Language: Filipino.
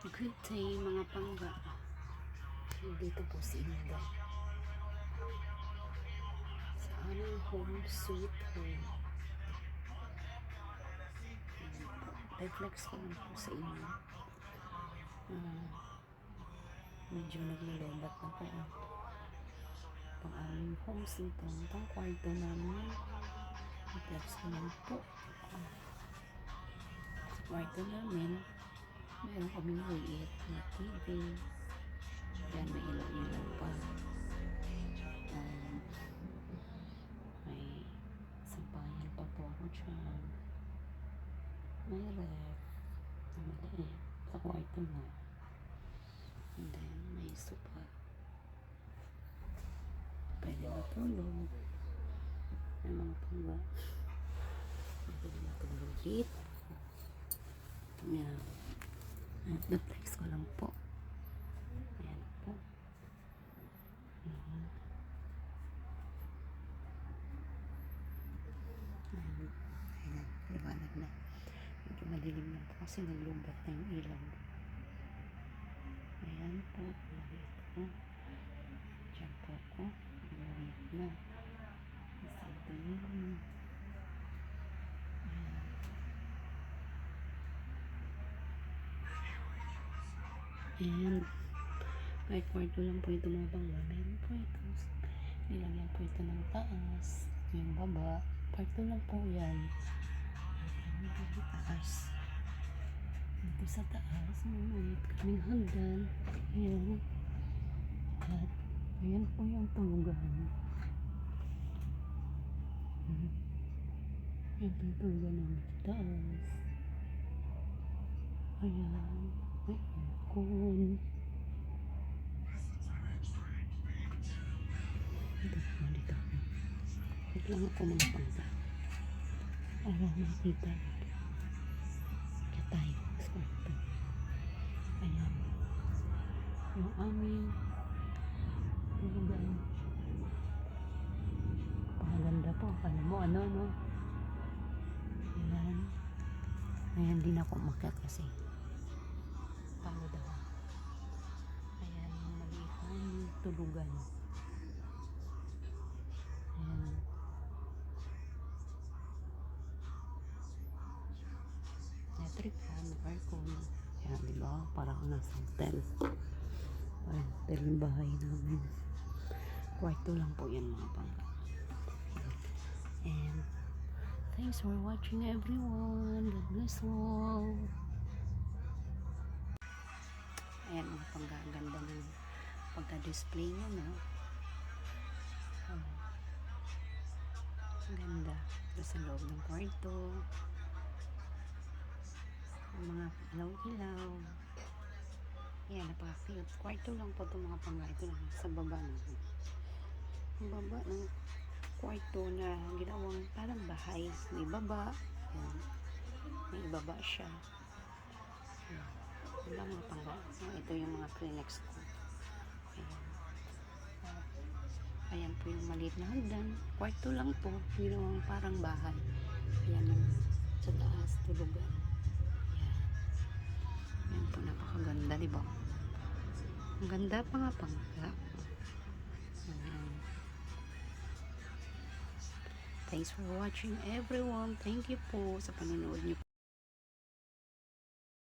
Good day mga pangga. Dito po si Inday. Sa aming home sweet home. Reflex ko lang po sa inyo. Ah, medyo naglulubat na po. Pang aming home sweet home. Pang kwarto namin. Reflex ko lang po. Sa kwarto namin, maliit na TV. Yan, may ilaw-ilaw pa. Um, may sampayan pa po ako dyan. May ref na maliit sa kwarto mo. And then, may sopa. Pwede matulog. May mga pangga. Pwede matulog dito. Yan. At na-flex ko lang po. Ayan po. Ayan. Ayan. Ayan. Liwanag na. Medyo madilim na po kasi naglubat na yung ilaw. Ayan po. Ayan po. Diyan po ako. Ayan na. Isa din. And kahit kwarto lang po ito mga bangga, meron po ito. Nilagyan po ito ng taas, yung baba. Kwarto lang po yan. Ayan, yung taas. Dito sa taas, may kaming hagdan. Ayan. At ayan po yung tulugan. Ayan po yung tulugan sa taas. Ayan. Aircon. Dito dito. Wait lang ako mga pangsa. Para makita. Kaya tayo sa kwarto. Ayan. Yung aming lugar. Paganda po. Alam mo, ano, no? Ayan. Ayan din ako umakyat kasi tulugan. Ayan. Electric fan, aircon. Ayan, di ba? Para kang nasa hotel. Ayan, hotel yung bahay namin. Kwarto lang po yan mga pangka. And thanks for watching everyone. God bless all. Ayan mga pangga, ang ganda ng pagka-display niya, no? Oh. Ang ganda. Ito sa loob ng kwarto. Ang mga ilaw-ilaw. Ayan, napaka-cute. Kwarto lang po itong mga pangga. Ito lang, sa baba na. Ang baba ng kwarto na ginawang parang bahay. May baba. Ayan. May baba siya. Ayan. Wala mga pangga. Ito yung mga Kleenex ko. Ayan po yung maliit na hagdan. Kwarto lang po. Ginawang parang bahay. Ayan ang sa taas, tulugan. Ayan. Ayan po, napakaganda, di ba? Ang ganda pa nga pangga. Ayan. Thanks for watching everyone. Thank you po sa panonood niyo.